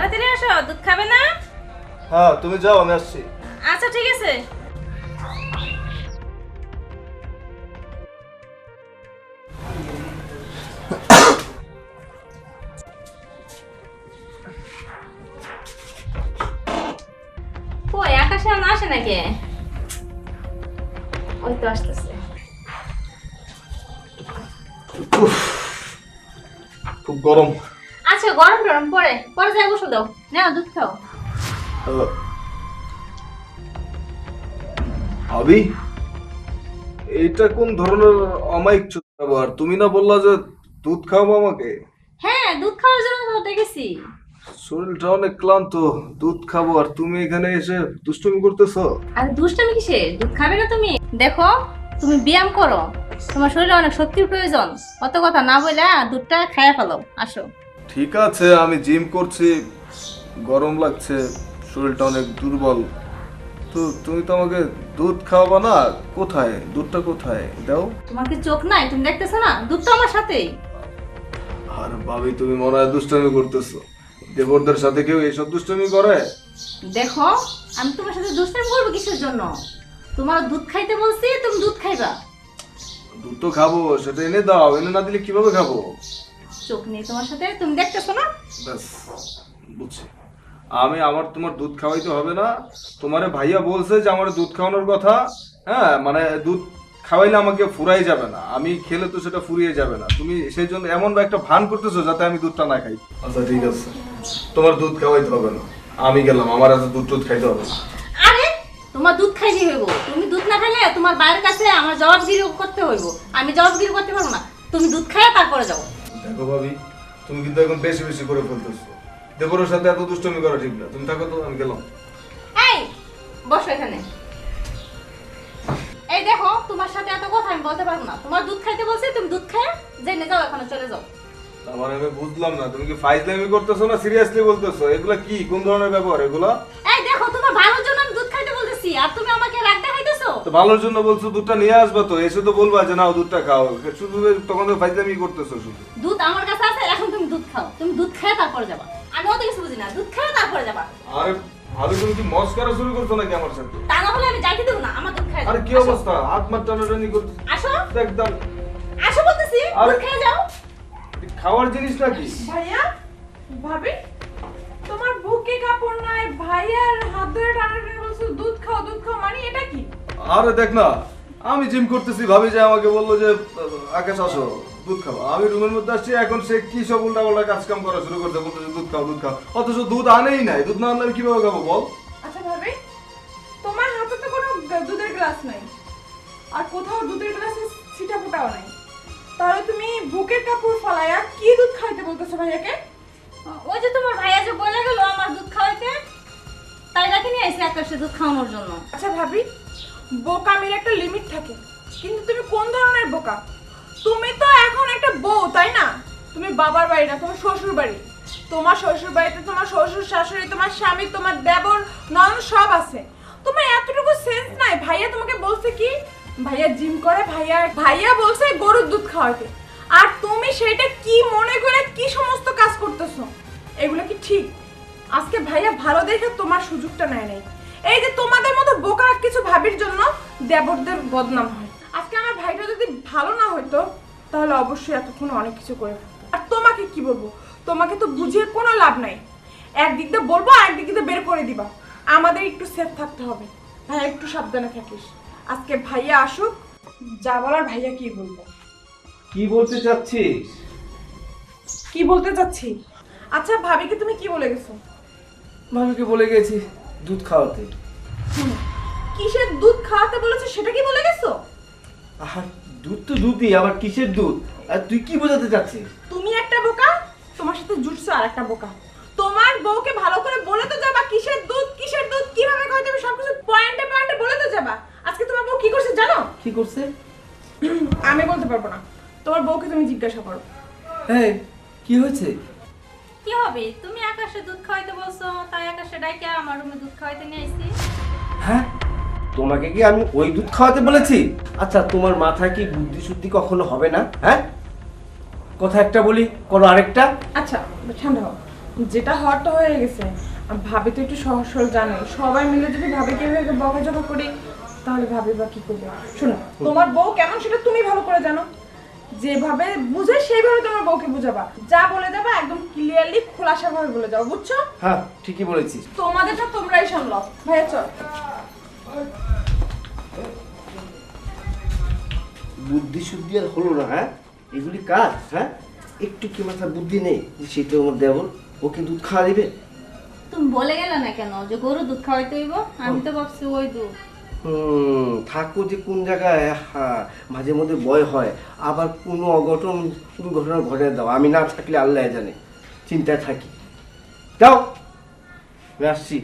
তাড়াতাড়ি আসো দুধ খাবে না? হ্যাঁ তুমি যাও আমি আসছি। আচ্ছা ঠিক আছে। কই আকাশে আসে নাকি? ওই তো আসতেছে। খুব গরম। আচ্ছা গরম গরম পরে পরে যাই বসে দাও। নাও দুধ খাও। আহ, ভাবি এইটা কোন ধরনের অমায়িক ব্যবহার? তুমি না বললা যে দুধ খাওয়াবো আমাকে? হ্যাঁ দুধ খাওয়ার জন্য তো ডেকেছি শরীরটা অনেক ক্লান্ত দুধ খাব আর তুমি এখানে এসে দুষ্টুমি করতেছো? আর দুষ্টামি কিসে? দুধ খাবে না তুমি? দেখো তুমি ব্যায়াম করো। তোমার শরীরে অনেক শক্তির প্রয়োজন। অত কথা না বলে দুধটা খাইয়া ফেলো। আসো। ঠিক আছে আমি জিম করছি। গরম লাগছে শরীরটা অনেক দুর্বল। তো তুমি তো আমাকে দুধ খাওয়াবা না? কোথায়? দুধটা কোথায়? দাও। তোমার কি চোখ নাই? তুমি দেখতেছো না? দুধটা আমার সাথেই। আর ভাবি তুমি মনে হয় দুষ্টামি করতেছো। দেবরদের সাথে কেউ এইসব দুষ্টামি করে? দেখো আমি তোমার সাথে দুষ্টামি করব কিসের জন্য? তোমার দুধ খাইতে বলছি তুমি দুধ খাইবা। দুধ তো খাব সেটা এনে দাও। এনে না দিলে কীভাবে খাব? চোখ নেই তোমার সাথে তুমি দেখতেছো না? ব্যাস বুঝছি। আমি আমার তোমার দুধ খাওয়াইতে হবে না। তোমারে ভাইয়া বলছে যে আমার দুধ খাওয়ানোর কথা। হ্যাঁ মানে দুধ খাওয়াইলে আমাকে ফুরাই যাবে না। আমি খেলে তো সেটা ফুরিয়ে যাবে না। তুমি সেই জন্য এমন একটা ভান করতেছো যাতে আমি দুধটা না খাই। আচ্ছা ঠিক আছে। তোমার দুধ খাওয়াইতে হবে না। আমি গেলাম আমার এত দুধ টুধ খাইতে হবে না। আরে তোমার দুধ খাইতে হইব। তুমি দুধ না খাইলে তোমার বাইরের কাছে আমার জবাবগিরি করতে হইব। আমি জবাবগিরি করতে পারব না। তুমি দুধ খাইয়া তারপরে যাও। দেখো ভাবি তুমি কিন্তু এখন বেশি বেশি করে ফেলতেছো দেবরের সাথে এত দুষ্টমি করা ঠিক না। তুমি থাকো তো আমি গেলাম। এই বসো এখানে। এই দেখো তোমার সাথে এত কথা আমি বলতে পারব না। তোমার দুধ খাইতে বলছি তুমি দুধ খায় জেনে যাও এখানে চলে যাও। আমার আমি বুঝলাম না তুমি কি ফাইজলামি করতেছো না সিরিয়াসলি বলতেছো? এগুলা কি? কোন ধরনের ব্যবহার এগুলা? এই দেখো তোমার ভালোর জন্য আমি দুধ খাইতে বলতেছি আর তুমি আমাকে রাগ দেখাইতেছো তো ভালোর জন্য বলছো দুধটা নিয়ে আসবা তো এসে তো বলবা যে নাও দুধটা খাও। শুধু তখন তো ফাইজলামি করতেছো শুধু। দুধ আমার কাছে আছে এখন তুমি দুধ খাও। তুমি দুধ খেয়ে তারপরে যাবা। আমি অত কিছু বুঝি না দুধ খেয়ে তারপরে যাবা। আরে ভাবি তুমি কি মস্কারা শুরু করছ নাকি আমার সাথে? তা না হলে আমি যাইতে দেবো না আমার দুধ খেয়ে যাও। আরে কি অবস্থা? হাত মার টানাটানি করতে আসো। একদম আসো বলতেছি আরে- দুধ খেয়ে যাও। খাওয়ার জিনিস নাকি? ভাইয়া ভাবি তোমার বুকে কাপড় নাই ভাইয়ার হাত ধরে টানাটানি বলছো দুধ খাও দুধ খাও মানে এটা কি? আরে দেখ না আমি জিম করতেছি ভাবি যে আমাকে বলল যে আকাশ আসো দুধ খাও আমি রুমের মধ্যে আসছি এখন সে কি সব উল্টা পাল্টা কাজ কাম করা শুরু করতে বলতেছে দুধ খাও দুধ খাও। অথচ দুধ আনেই নাই দুধ না আনলে আমি কীভাবে খাব বল? আচ্ছা ভাবি তোমার হাতে তো কোনো দুধের গ্লাস নাই আর কোথাও দুধের গ্লাসে ছিটা ফোটাও নাই। তাহলে তুমি বুকের কাপড় ফালাইয়া কি দুধ খাইতে বলতেছো ভাইয়াকে? ওই যে তোমার ভাইয়া যে বলে গেল আমার দুধ খাওয়াইতে তাই নাকি নিয়ে আইসি আকাশে দুধ খাওয়ানোর জন্য। আচ্ছা ভাবি বোকামির একটা লিমিট থাকে। কিন্তু তুমি কোন ধরনের বোকা? তুমি তো এখন একটা বউ, তাই না? তুমি বাবার বাড়ি না, তোমার শ্বশুর বাড়ি। তোমার শ্বশুর বাড়িতে তোমার শ্বশুর শাশুড়ি, তোমার স্বামী, তোমার দেবর নন সব আছে। তোমার এতটুকু সেন্স নাই। ভাইয়া তোমাকে বলছে কি? ভাইয়া জিম করে, ভাইয়া ভাইয়া বলছে গরুর দুধ খাওয়াতে। আর তুমি সেটা কি মনে করে কি সমস্ত কাজ করতেছো? এগুলো কি ঠিক? আজকে ভাইয়া ভালো দেখে তোমার সুযোগটা নেয় নাই। এই যে তোমাদের মতো বোকা কিছু ভাবির জন্য দেবরদের বদনাম হয়। আজকে আমার ভাইটা যদি ভালো না হতো তাহলে অবশ্যই এতক্ষণ অনেক কিছু করে ফেলতো। আর তোমাকে কি বলব? তোমাকে তো বুঝিয়ে কোনো লাভ নাই। একদিক দিয়ে বলব আর একদিক দিয়ে বের করে দিবা। আমাদের একটু সেফ থাকতে হবে। ভাইয়া একটু সাবধানে থাকিস। আজকে ভাইয়া আসুক যা বলার ভাইয়া কি বলব? কি বলতে চাচ্ছিস? কি বলতে চাচ্ছি? আচ্ছা ভাবিকে তুমি কি বলে গেছো? ভাবিকে বলে গেছি। দুধ খাওয়াতে। কিসের দুধ খাওয়াতে বলেছে সেটা কি বলে গেছো? আর দুধ তো দুধই আবার কিসের দুধ? আর তুই কি বোঝাতে চাচ্ছিস? তুমি একটা বোকা তোমার সাথে জুটছে আর একটা বোকা। তোমার বউকে ভালো করে বলে তো যাবা কিসের দুধ কিসের দুধ কীভাবে খাওয়াতে হবে সবকিছু পয়েন্টে পয়েন্টে বলে তো যাবা। আজকে তোমার বউ কি করছে জানো? কি করছে? আমি বলতে পারব না। তোমার বউকে তুমি জিজ্ঞাসা করো। হ্যাঁ কি হয়েছে? কি হবে? তুমি আকাশে দুধ খাওয়াইতে বলছো? তাই আকাশে ডাইকে আমার রুমে দুধ খাওয়াইতে নিয়ে আইসি হ্যাঁ? তোমাকে কি আমি ওই দুধ খাওয়াতে বলেছি? আচ্ছা তোমার মাথায় কি বুদ্ধি শুদ্ধি কখনো হবে না? হ্যাঁ? কথা একটা বলি করো আরেকটা। আচ্ছা ঠান্ডা হও। যেটা হওয়ার তো হয়ে গেছে। আর ভাবি তো একটু সহজ সরল জানে। সবাই মিলে যদি ভাবি কীভাবে বকাঝকা করি তাহলে ভাবি বা কি করবে? শোনো তোমার বউ কেমন সেটা তুমি ভালো করে জানো। যেভাবে বুঝে সেইভাবে তোমার বউকে বুঝাবা। যা বলে যাবা একদম ক্লিয়ারলি খোলাসা ভাবে বলে যাও বুঝছ? হ্যাঁ ঠিকই বলেছিস। তোমাদেরটা তোমরাই সামলাও। ভাইয়া চল। বুদ্ধি শুদ্ধি আর হলো না হ্যাঁ? এগুলি কাজ হ্যাঁ? একটু কি মাথা বুদ্ধি নেই যে সেটা আমার দেবর ওকে দুধ খাওয়া দিবে? তুমি বলে গেলে না কেন যে গরু দুধ খাওয়াইতে হইব? আমি তো ভাবছি ওই দুধ। থাকো যে কোন জায়গায় হ্যাঁ মাঝে মধ্যে ভয় হয়, আবার কোনো অঘটন দুর্ঘটনা ঘটে দাও। আমি না থাকলে আল্লাহ জানে, চিন্তায় থাকি। যাও আসছি।